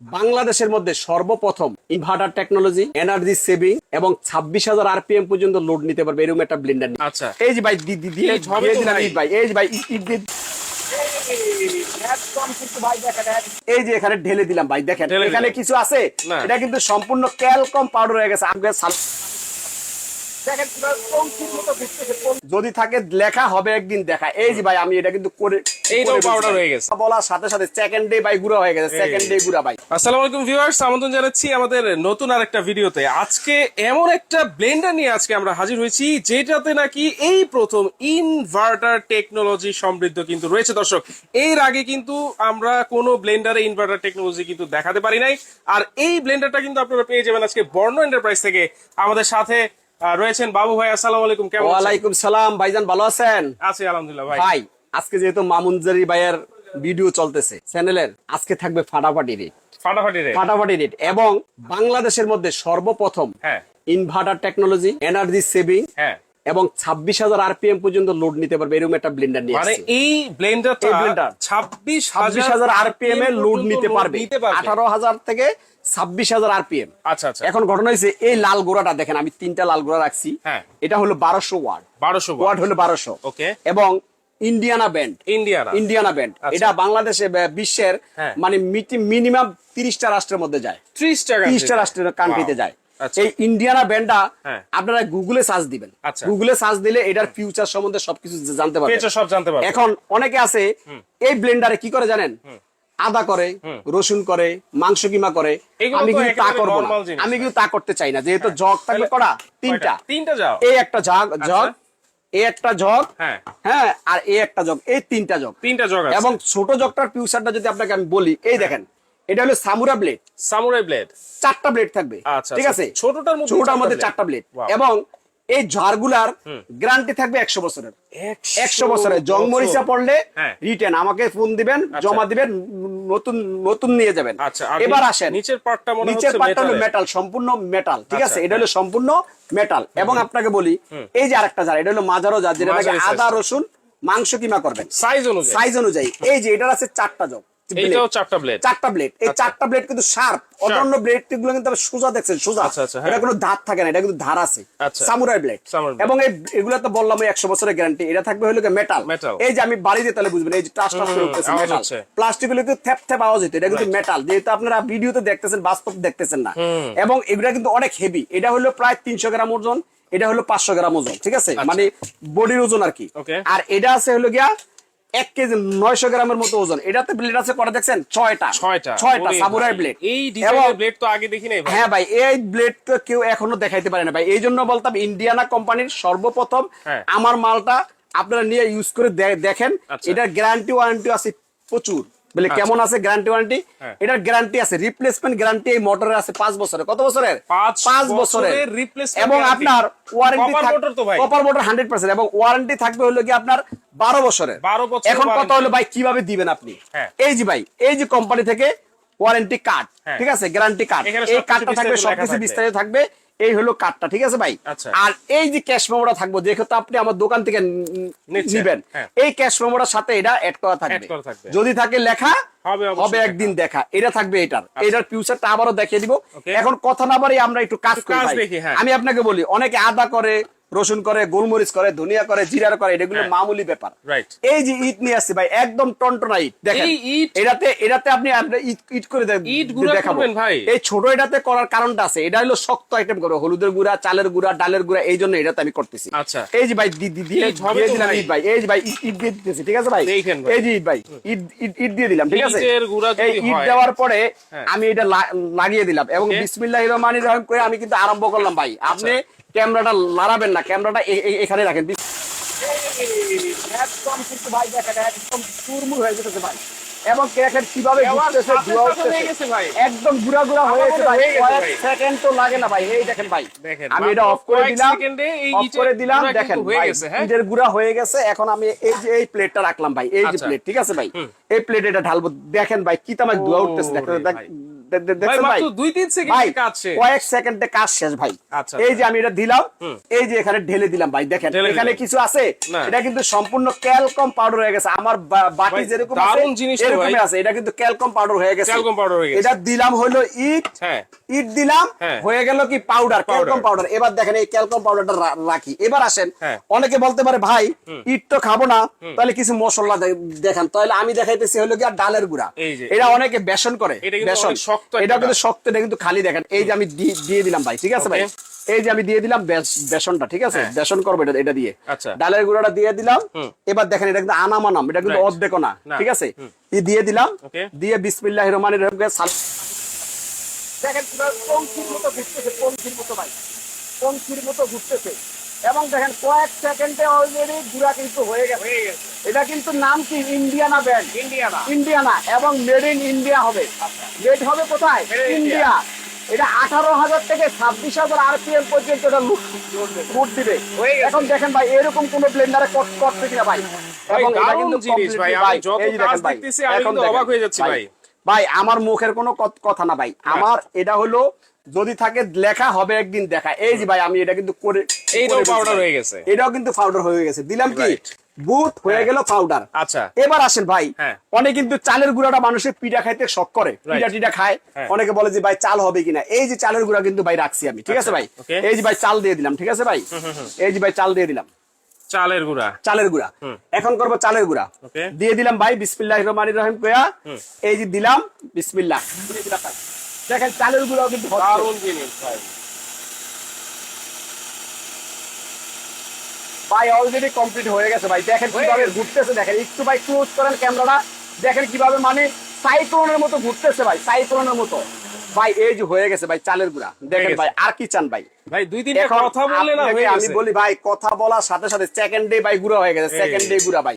বাংলাদেশের মধ্যে সর্বপ্রথম ইনভার্টার টেকনোলজি এনার্জি সেভিং এবং ছাব্বিশ হাজার আরপিএম পর্যন্ত লোড নিতে পারবে। এরকম একটা ব্লেন্ডার আচ্ছা। এই যে ভাই দি- দি- দিয়ে ভাই। এই যে ভাই এই যে এখানে ঢেলে দিলাম ভাই দেখেন। এখানে কিছু আছে। এটা কিন্তু সম্পূর্ণ ক্যালকম পাউডার হয়ে গেছে। আগে সাল- দেখেন কীভাবে পঙ্ক্তির মতো ঘুরতেছে, পঙ্ক্তি। যদি থাকে লেখা হবে একদিন দেখা। এই যে ভাই আমি এটা কিন্তু করে এইটাও করে বলছি। হয়ে গেছে। বলার সাথে সাথে সেকেন্ড ডে ভাই গুঁড়া হয়ে গেছে সেকেন্ড ডে গুঁড়া ভাই। আসসালামু আলাইকুম ভিউয়ার্স আমন্ত্রণ জানাচ্ছি আমাদের নতুন আরেকটা ভিডিওতে। আজকে এমন একটা ব্লেন্ডার নিয়ে আজকে আমরা হাজির হয়েছি যেটাতে নাকি এই প্রথম ইনভার্টার টেকনোলজি সমৃদ্ধ কিন্তু রয়েছে। দর্শক এর আগে কিন্তু আমরা কোনো ব্লেন্ডারে ইনভার্টার টেকনোলজি কিন্তু দেখাতে পারি নাই। আর এই ব্লেন্ডারটা কিন্তু আপনারা পেয়ে যাবেন আজকে বর্ণ এন্টারপ্রাইজ থেকে। আমাদের সাথে রয়েছেন বাবু ভাই আসসালামু আলাইকুম কেমন ওয়ালাইকুম সালাম ভাইজান ভালো আছেন? আছি আলহামদুলিল্লাহ ভাই। ভাই আজকে যেহেতু মামুনজারি ভাইয়ের ভিডিও চলতেছে চ্যানেলের আজকে থাকবে ফাটাফাটি রেট ফাটাফাটি রে ফাটাফাটি রেট এবং বাংলাদেশের মধ্যে সর্বপ্রথম হ্যাঁ। ইনভার্টার টেকনোলজি এনার্জি সেভিং হ্যাঁ। এবং ছাব্বিশ হাজার আরপিএম পর্যন্ত লোড নিতে পারবে এরকম একটা ব্লেন্ডার নিয়ে মানে এই ব্লেন্ডার ছাব্বিশ হাজার আরপিএম এর লোড নিতে পারবে। আঠারো হাজার থেকে ছাব্বিশ হাজার আরপিএম। আচ্ছা আচ্ছা। এখন ঘটনা হয়েছে এই লাল গোড়াটা দেখেন আমি তিনটা লাল গোড়া রাখছি। হ্যাঁ। এটা হলো বারোশো ওয়ার্ড বারোশো ওয়ার্ড হলো বারোশো। Okay. এবং Indiana brand. Indiana. Indiana brand. আচ্ছা। এটা বাংলাদেশে বিশ্বের হ্যাঁ। মানে মিনিমাম তিরিশটা রাষ্ট্রের মধ্যে যায়। ত্রিশটা তিরিশটা রাষ্ট্রের কান্ট্রিতে যায়। আচ্ছা। এই ইন্ডিয়ানা ব্যান্ডটা হ্যাঁ। আপনারা গুগলে সার্চ দিবেন। আচ্ছা। গুগলে সার্চ দিলে এটার ফিউচার সম্বন্ধে সবকিছু জানতে পারবেন। সব জানতে পারবে এখন অনেকে আছে এই ব্লেন্ডারে কি করে জানেন? আদা করে রসুন করে মাংস কিমা করে আমি কিন্তু তা করব না। আমি কিন্তু তা করতে চাই না যেহেতু জগ থাকবে করা তিনটা। তিনটা যাও এই একটা জগ জগ এই একটা জগ হ্যাঁ। হ্যাঁ আর এই একটা জগ এই তিনটা জগ। তিনটা জগ এবং ছোট জগটার ফিউচারটা যদি আপনাকে আমি বলি এই দেখেন এটা হলো সামুরা ব্লেড সামুরাই ব্লেড চারটা ব্লেড থাকবে আচ্ছা, ঠিক আচ্ছা। আছে? ছোটটার মধ্যে ছোটটার চারটা মধ্যে চারটা ব্লেড এবং এই ঝাড়গুলার গ্যারান্টি থাকবে একশো বছরের। একশো বছরের। জং মরিচা পড়লে হ্যাঁ। রিটার্ন আমাকে ফোন দিবেন জমা দিবেন নতুন নতুন নিয়ে যাবেন। আচ্ছা, এবার আসেন। নিচের পার্টটা মনে নিচের পার্টটা হলো মেটাল সম্পূর্ণ মেটাল ঠিক আচ্ছা, আছে এটা হলো সম্পূর্ণ মেটাল এবং আপনাকে বলি এই যে আরেকটা জার এটা হলো মাজারও জার যেটা আদা রসুন মাংস কিমা করবেন। সাইজ অনুযায়ী। সাইজ অনুযায়ী। এই যে এটার আছে চারটা জগ। এইটাও চারটা ব্লেড চারটা ব্লেড এই চারটা ব্লেড কিন্তু শার্প অন্যান্য ব্লেডগুলো কিন্তু সোজা দেখছেন সোজা। আচ্ছা, আচ্ছা। এটা কোনো ধার থাকে না এটা কিন্তু ধার আছে। আচ্ছা। সামুরাই ব্লেড এবং এই এগুলো তো বললাম একশো বছরের গ্যারান্টি এটা থাকবে হলো মেটাল এই যে আমি বাড়ি দিয়ে তাহলে বুঝবেন এই যে টাস টাস করে মেটাল প্লাস্টিকগুলো কিন্তু থ্যাপ থ্যাপ আওয়াজ হতো এটা কিন্তু মেটাল যেহেতু আপনারা ভিডিওতে দেখতেছেন বাস্তব দেখতেছেন না। এবং এগুলা কিন্তু অনেক হেভি এটা হলো প্রায় তিনশো গ্রাম ওজন এটা হলো পাঁচশো গ্রাম ওজন ঠিক আছে? মানে বডির ওজন আর কি। আচ্ছা। আর এটা আছে হলো গিয়া এক কেজি নয়শো গ্রামের মতো ওজন। এটাতে ব্লেড আছে পরে দেখছেন? ছয়টা। ছয়টা। ছয়টা সাবুরাই ব্লেড এই ব্লেড তো আগে দেখি নাই হ্যাঁ ভাই এই ব্লেড তো কেউ এখনও দেখাইতে পারে না ভাই। এই জন্য বলতাম ইন্ডিয়ানা কোম্পানির সর্বপ্রথম হ্যাঁ। আমার মালটা আপনারা নিয়ে ইউজ করে দেখেন। এটা এটার গ্যারান্টি ওয়ারেন্টি আছে প্রচুর। বলে কেমন আছে গ্যারান্টি ওয়ারেন্টি। এটার গ্যারান্টি আছে রিপ্লেসমেন্ট গ্যারান্টি এই মোটরের আছে পাঁচ বছরের। কত বছরের? পাঁচ বছরের এবং আপনার warranty. Copper motor hundred percent এবং ওয়ারেন্টি থাকবে হলো কি আপনার বারো বছরের। 12 বছরের এখন কথা হলো ভাই কীভাবে দিবেন আপনি? হ্যাঁ। এই যে ভাই এই যে কোম্পানি থেকে ওয়ারেন্টি কার্ড হ্যাঁ। ঠিক আছে? গ্যারান্টি কার্ড এই কার্ডটা থাকবে সবকিছু বিস্তারিত থাকবে। এই হলো কার্ডটা ঠিক আছে ভাই? আচ্ছা। আর এই যে ক্যাশ মেমোটা থাকব যেহেতু আপনি আমার দোকান থেকে নিবেন হ্যাঁ। এই ক্যাশ মেমোটার সাথে এটা অ্যাড করা থাকবে। যদি থাকে লেখা হবে। একদিন দেখা। এটা থাকবে এটার। এটার ফিউচারটা আবারও দেখিয়ে দিব। এখন কথা না বাড়ি আমরা একটু কাজ করি হ্যাঁ। আমি আপনাকে বলি অনেকে আদা করে রসুন করে গোলমরিচ করে ধনিয়া করে জিরার করে এটা এগুলো হ্যাঁ। মামুলি ব্যাপার। এই যে ইট নিয়ে আসছে ভাই একদম টনটনা ইট দেখেন এটাতে এটাতে আপনি ইট করে দে- ইট গুঁড়া দেখাবো। করবেন ভাই? এই ছোট এটাতে করার কারণটা আছে। এটা হলো শক্ত আইটেম করব হলুদের গুঁড়া চালের গুঁড়া ডালের গুঁড়া এই জন্য এটাতে আমি করতেছি। আচ্ছা। এই যে ভাই দিয়ে দিলাম। ইট ভাই। এই যে ভাই ইট দিয়ে দিতেছি ঠিক আছে ভাই? এই যে ইট ভাই ইট ইট দিয়ে দিলাম ঠিক আছে? এই ইট দেওয়ার পরে হ্যাঁ। আমি এটা লাগিয়ে দিলাম। এবং. বিসমিল্লাহির রহমানির রহিম করে আমি কিন্তু আরম্ভ করলাম ভাই। আপনি ক্যামেরাটা লড়াবেন না ক্যামেরাটা এখানে রাখেন। একদম কিন্তু ভাই দেখেন একদম চুরমুর হয়ে যেতেছে ভাই। এবং দেখেন কীভাবে ঘুরতেছে, সাথে ধোঁয়া সাথে উঠতেছে। একদম গুড়া গুড়া আমার গেছে ভাই। কয়েক সেকেন্ড তো লাগে না ভাই। এই দেখেন ভাই। আমি এটা অফ করে দিলাম। সেকেন্ডে অফ করে দিলাম। দেখেন কিন্তু হয়ে হ্যাঁ? ইটের গুড়া হয়ে গেছে। এখন আমি এই যে এই প্লেটটা রাখলাম ভাই। এই যে আচ্ছা। প্লেট ঠিক আছে ভাই? এই প্লেট এটা ঢালবো। দেখেন ভাই কি তামাক ধোয়া উঠতেছে। দেখেন ওরে দেখ- ভাই। দে- দে- ভাই দেখছেন ভাই? দুই তিন সেকেন্ডে কাজ শেষ। কয়েক সেকেন্ডে কাজ শেষ ভাই। আচ্ছা, এই যে আমি এটা দিলাম এই যে এখানে ঢেলে দিলাম ভাই দেখেন এখানে কিছু আছে এটা কিন্তু সম্পূর্ণ ক্যালকম পাউডার হয়ে গেছে। আমার বাটি যেরকম দারুণ জিনিস তো আছে এটা কিন্তু ক্যালকম পাউডার হয়ে গেছে। Talcum powder হয়ে গেছে। এটা দিলাম হলো ইট। হ্যাঁ। ইট দিলাম হ্যাঁ। হয়ে গেল কি পাউডার ক্যালকম পাউডার। এবার দেখেন এই ক্যালকম পাউডারটা রাখি। এবার আসেন হ্যাঁ। অনেকে বলতে পারে ভাই ইট তো খাব না তাহলে কিছু মশলা দেখান। তাহলে আমি দেখাইতেছি হলো কি আর ডালের গুঁড়া। এটা অনেকে বেসন করে। বেসন শক্ত এটা কিন্তু শক্ত এটা কিন্তু খালি দেখেন। এই যে আমি দিয়ে দিলাম ভাই ঠিক আছে ভাই? এই যে আমি দিয়ে দিলাম বেসনটা ঠিক আছে? হ্যাঁ। বেসন করব এটা এটা দিয়ে। আচ্ছা। ডালের গুঁড়াটা দিয়ে দিলাম। এবার দেখেন এটা কিন্তু আনামানাম এটা কিন্তু. অর্ধেকও না। ঠিক আছে? ই দিয়ে দিলাম। দিয়ে বিসমিল্লাহ রহমানির রহিম করে সাল- দেখেন কীভাবে পঙ্খির মতো ঘুরতেছে পঙ্খির মতো ভাই। পঙ্খির মতো ঘুরতেছে। এবং দেখেন কয়েক সেকেন্ডে অলরেডি গুড়া কিন্তু হয়ে গেছে। এটা কিন্তু নাম কি? ইন্ডিয়ানা ব্যান্ড ইন্ডিয়ানা ইন্ডিয়ানা এবং মেড ইন ইন্ডিয়া হবে। মেড হবে কোথায়? ইন্ডিয়া এটা আঠারো হাজার থেকে ছাব্বিশ হাজার আরপিএম পর্যন্ত এটা লুট লুট দিবে। এখন দেখেন ভাই এরকম কোন ব্লেন্ডারে করছে কিনা ভাই? এবং এটা কিন্তু জিনিস ভাই, আমি যত কাজ দেখতেছি, আমি অবাক হয়ে যাচ্ছি ভাই। ভাই। আমার মুখের কোনো কথা না ভাই। আমার এটা হলো যদি থাকে লেখা হবে একদিন দেখা। এই যে ভাই আমি এটা কিন্তু করে এইটাও ভাই। হয়ে গেছে। এটাও কিন্তু পাউডার হয়ে গেছে। দিলাম কি. বুট হয়ে হ্যাঁ। গেল পাউডার আচ্ছা। এবার আসেন ভাই হ্যাঁ। অনেক কিন্তু চালের গুঁড়াটা মানুষের পিঠা খাইতে শখ করে। পিঠা টিটা খায়। হ্যাঁ। অনেকে বলে যে ভাই চাল হবে কিনা? এই যে চালের গুঁড়া কিন্তু ভাই রাখছি আমি ঠিক আছে আচ্ছা, ভাই? এই যে ভাই চাল দিয়ে দিলাম ঠিক আছে ভাই? এই যে ভাই চাল দিয়ে দিলাম। চালের গুঁড়া। চালের গুঁড়া। এখন করব চালের গুঁড়া। দিয়ে দিলাম ভাই বিসমিল্লাহ রহমান রহিম কয়া। এই যে দিলাম বিসমিল্লাহ। দিয়ে দিলাম। দেখেন চালের গুঁড়াও কিন্তু। দারুণ জিনিস ভাই। ভাই অলরেডি কমপ্লিট হয়ে গেছে ভাই। দেখেন কীভাবে ঘুরতেছে দেখেন। একটু ভাই ক্লোজ করেন ক্যামেরাটা দেখেন কীভাবে মানে সাইক্লোনের মতো ঘুরতেছে ভাই সাইক্লোনের মতো। ভাই এই যে হয়ে গেছে ভাই চালের গুঁড়া দেখেন ভাই আর কি চান ভাই ভাই দুই তিনটা কথা বললে না হয়ে আমি বলি ভাই কথা বলার সাথে সাথে সেকেন্ডে ভাই গুঁড়া হয়ে গেছে। সেকেন্ডে গুঁড়া ভাই.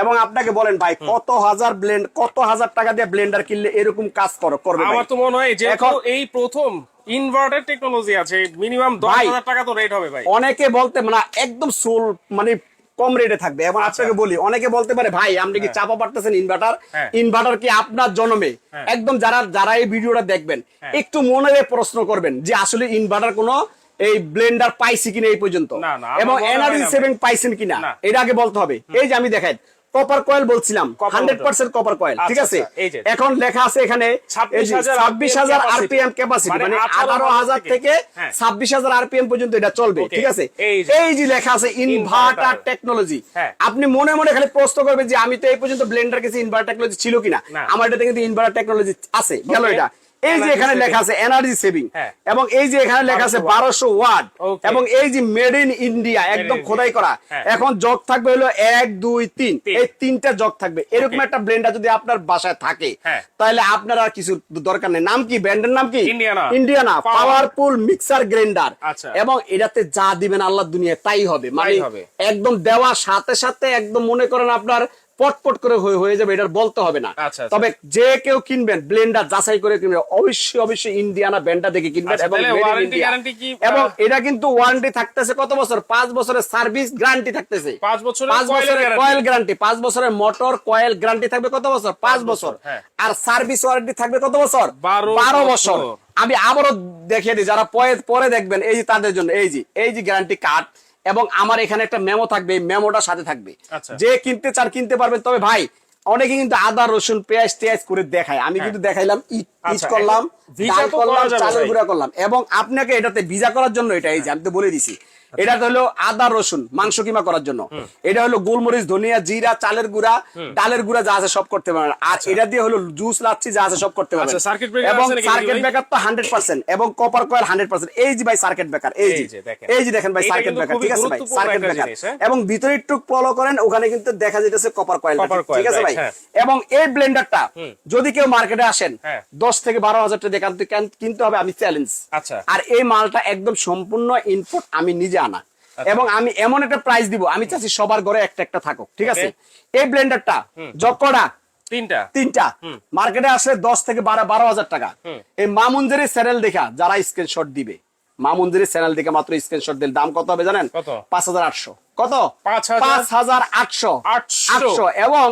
এবং আপনাকে বলেন ভাই কত হাজার ব্লেন্ড কত হাজার টাকা দিয়ে ব্লেন্ডার কিনলে এরকম কাজ করো করবে আমার তো মনে হয় যে এই প্রথম ইনভার্টার টেকনোলজি আছে মিনিমাম দশ ভাই। হাজার টাকা তো রেট হবে ভাই অনেকে বলতে মানে একদম সোল মানে কম রেটে থাকবে। এবং আপনাকে বলি অনেকে বলতে পারে ভাই আপনি কি চাপা পারতেছেন ইনভার্টার আচ্ছা। হ্যাঁ। ইনভার্টার কি আপনার জন্মে? হ্যাঁ। একদম যারা যারা এই ভিডিওটা দেখবেন হ্যাঁ। একটু মনে হয়ে প্রশ্ন করবেন যে আসলে ইনভার্টার কোনো এই ব্লেন্ডার পাইছি কিনা এই পর্যন্ত? এবং সেভেন এনার্জি সেভিং পাইছেন কিনা? এটা আগে বলতে হবে। এই যে আমি দেখাই কপার কয়েল বলছিলাম হান্ড্রেড পার্সেন্ট কপার কয়েল ঠিক আছে? আচ্ছা। এখন লেখা আছে এখানে ছাব্বিশ হাজার আরপিএম ক্যাপাসিটি মানে মানে 18,000 আঠারো হাজার থেকে। হ্যাঁ। ছাব্বিশ হাজার আরপিএম পর্যন্ত এটা চলবে ঠিক আছে? এই যে। লেখা আছে ইনভার্টার টেকনোলজি হ্যাঁ। আপনি মনে মনে খালি প্রশ্ন করবেন যে আমি তো এই পর্যন্ত ব্লেন্ডার কাছে ইনভার্টার টেকনোলজি ছিল কিনা? আমার এটাতে কিন্তু ইনভার্টার টেকনোলজি আছে গেল এটা। এই যে এখানে লেখা আছে এনার্জি সেভিং হ্যাঁ। এবং এই যে এখানে লেখা আছে বারোশো ওয়াট এবং এই যে মেড ইন ইন্ডিয়া একদম খোদাই করা হ্যাঁ। এখন জগ থাকবে হলো এক দুই তিন। এই তিনটা জগ থাকবে এরকম একটা ব্লেন্ডার যদি আপনার বাসায় থাকে হ্যাঁ। তাহলে আপনার আর কিছু দরকার নেই নাম কি ব্র্যান্ডের নাম কি। Indiana Power। Powerful mixer grinder. এবং এটাতে যা দিবেন আল্লাহ দুনিয়া তাই হবে মানে। একদম দেওয়ার সাথে সাথে একদম মনে করেন আপনার পটপট করে হয়ে হয়ে যাবে এটার বলতে হবে না। আচ্ছা, আচ্ছা। তবে যে কেউ কিনবেন ব্লেন্ডার যাচাই করে কিনবেন অবশ্যই অবশ্যই ইন্ডিয়ানা ব্র্যান্ডটা দেখে কিনবেন আচ্ছা, এবং এবং এটা কিন্তু ওয়ারেন্টি থাকতেছে কত বছর? পাঁচ বছরের সার্ভিস গ্যারান্টি থাকতেছে। পাঁচ বছরের কয়েল গ্যারান্টি পাঁচ বছরের মোটর কয়েল গ্যারান্টি থাকবে কত বছর? পাঁচ বছর হ্যাঁ। আর সার্ভিস ওয়ারেন্টি থাকবে কত বছর? বারো বছর। আমি আবারও দেখিয়ে দিই যারা পরে পরে দেখবেন এই যে তাদের জন্য এই যে এই যে গ্যারান্টি কার্ড এবং আমার এখানে একটা মেমো থাকবে এই মেমোটা সাথে থাকবে আচ্ছা। যে কিনতে চান কিনতে পারবেন তবে ভাই অনেকে কিন্তু আদা রসুন পেঁয়াজ টেয়াজ করে দেখায়। আমি কিন্তু দেখাইলাম ইট হ্যাঁ। আচ্ছা, করলাম ডাল করলাম চালের গুঁড়া করলাম। এবং আপনাকে এটাতে ভিজা করার জন্য এটা এই যে আমি তো বলে দিছি এটা হলো আদা রসুন মাংস কিমা করার জন্য। এটা হলো গোলমরিচ ধনিয়া জিরা চালের গুঁড়া ডালের গুঁড়া যা আছে সব করতে পারবেন। আর এটা দিয়ে হলো জুস লাচ্ছি যা আছে সব করতে পারবেন। আচ্ছা, এবং সার্কিট ব্রেকার তো হান্ড্রেড পার্সেন্ট এবং কপার কয়েল হান্ড্রেড পার্সেন্ট এই যে ভাই সার্কিট ব্রেকার এই যে। এই যে দেখেন ভাই সার্কিট ব্রেকার ঠিক আছে ভাই? সার্কিট ব্রেকার হ্যাঁ? এবং ভিতরে একটু ফলো করেন ওখানে কিন্তু দেখা যাইতেছে কপার কয়েল ঠিক আছে right, ভাই হ্যাঁ। এবং এই ব্লেন্ডারটা যদি কেউ মার্কেটে আসেন হ্যাঁ। দশ থেকে বারো হাজার টাকা দেখান কিনতে হবে আমি চ্যালেঞ্জ আচ্ছা। আর এই মালটা একদম সম্পূর্ণ ইনপুট আমি নিজে আনা। এবং আমি এমন একটা প্রাইস দিব আমি চাচ্ছি সবার ঘরে একটা একটা থাকুক ঠিক আছে? এই ব্লেন্ডারটা যকড়া তিনটা। তিনটা। মার্কেটে আসলে দশ থেকে বারো বারো হাজার টাকা। এই মামুনজারি চ্যানেল দেখা যারা স্ক্রিনশট দিবে। মামুনজারি চ্যানেল দেখে মাত্র স্ক্রিনশট দিলে দাম কত হবে জানেন? কত? পাঁচ হাজার আটশো। কত? পাঁচ হাজার আটশো। আটশো। এবং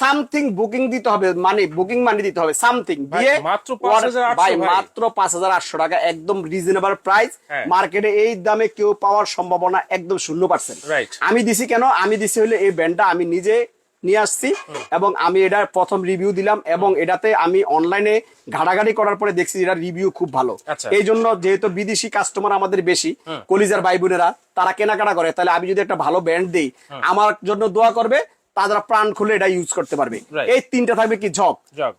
সামথিং বুকিং দিতে হবে মানে বুকিং মানি দিতে হবে সামথিং। দিয়ে মাত্র 5,800 ভাই। মাত্র পাঁচ হাজার আটশো টাকা একদম রিজনেবল প্রাইস। মার্কেটে এই দামে কেউ পাওয়ার সম্ভাবনা একদম শূন্য পার্সেন্ট. আমি দিছি কেন? আমি দিছি হলে এই ব্যান্ডটা আমি নিজে নিয়ে আসছি এবং আমি এটার প্রথম রিভিউ দিলাম এবং এটাতে আমি অনলাইনে ঘাটাঘাটি করার পরে দেখছি এটার রিভিউ খুব ভালো। আচ্ছা। এই জন্য যেহেতু বিদেশি কাস্টমার আমাদের বেশি কলিজার ভাই বোনেরা তারা কেনাকাটা করে। তাহলে আমি যদি একটা ভালো ব্যান্ড দিই আমার জন্য দোয়া করবে তারা প্রাণ খুলে এটা ইউজ করতে পারবে। এই তিনটা থাকবে কি ঝক।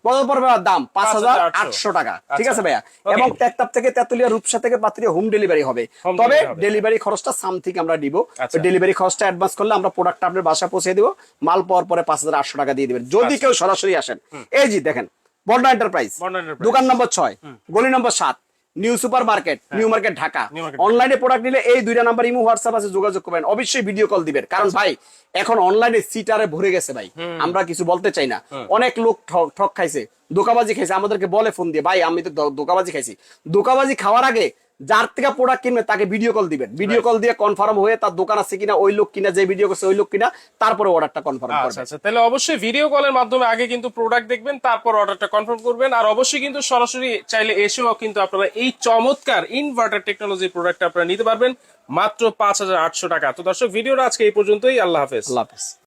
কত পড়বে দাম পাঁচ হাজার আটশো। টাকা। ঠিক আচ্ছা। আছে ভাইয়া? এবং টেকটাপ থেকে তেতুলিয়া রূপসা থেকে পাত্রিয়া হোম ডেলিভারি হবে। তবে ডেলিভারি খরচটা সামথিং আমরা দিব। আচ্ছা। ডেলিভারি খরচটা অ্যাডভান্স করলে আমরা প্রোডাক্ট আপনার বাসা পৌঁছে দিব। মাল পাওয়ার পরে পাঁচ হাজার আটশো টাকা দিয়ে দিবেন। যদি আচ্ছা। কেউ সরাসরি আসেন। এই জি দেখেন বন্ডা এন্টারপ্রাইজ দোকান নম্বর ছয় গলি নম্বর সাত। New supermarket new market Dhaka অনলাইনে প্রোডাক্ট নিলে এই দুইটা নাম্বার ইমো হোয়াটসঅ্যাপ আছে যোগাযোগ করবেন। অবশ্যই ভিডিও কল দিবেন। কারণ ভাই এখন অনলাইনে সিটারে ভরে গেছে ভাই। আমরা কিছু বলতে চাই না। অনেক লোক ঠক- ঠক খাইছে। দোকাবাজি খাইছে। আমাদেরকে বলে ফোন দিয়ে ভাই আমি তো দোকাবাজি খাইছি। দোকাবাজি খাওয়ার আগে যার থেকে প্রোডাক্ট কিনবে তাকে ভিডিও কল দিবেন। ভিডিও কল দিয়ে কনফার্ম হয়ে তার দোকান আছে কিনা ওই লোক কিনা যে ভিডিও করছে ওই লোক কিনা তারপরে অর্ডারটা কনফার্ম আচ্ছা আচ্ছা তাহলে অবশ্যই ভিডিও কলের মাধ্যমে আগে কিন্তু প্রোডাক্ট দেখবেন তারপর অর্ডারটা কনফার্ম করবেন আর অবশ্যই কিন্তু সরাসরি চাইলে এসেও কিন্তু আপনারা এই চমৎকার ইনভার্টার টেকনোলজি প্রোডাক্ট আপনারা নিতে পারবেন মাত্র পাঁচ হাজার আটশো টাকা। তো দর্শক ভিডিওটা আজকে এই পর্যন্তই আল্লাহ হাফেজ। আল্লাহ হাফিজ।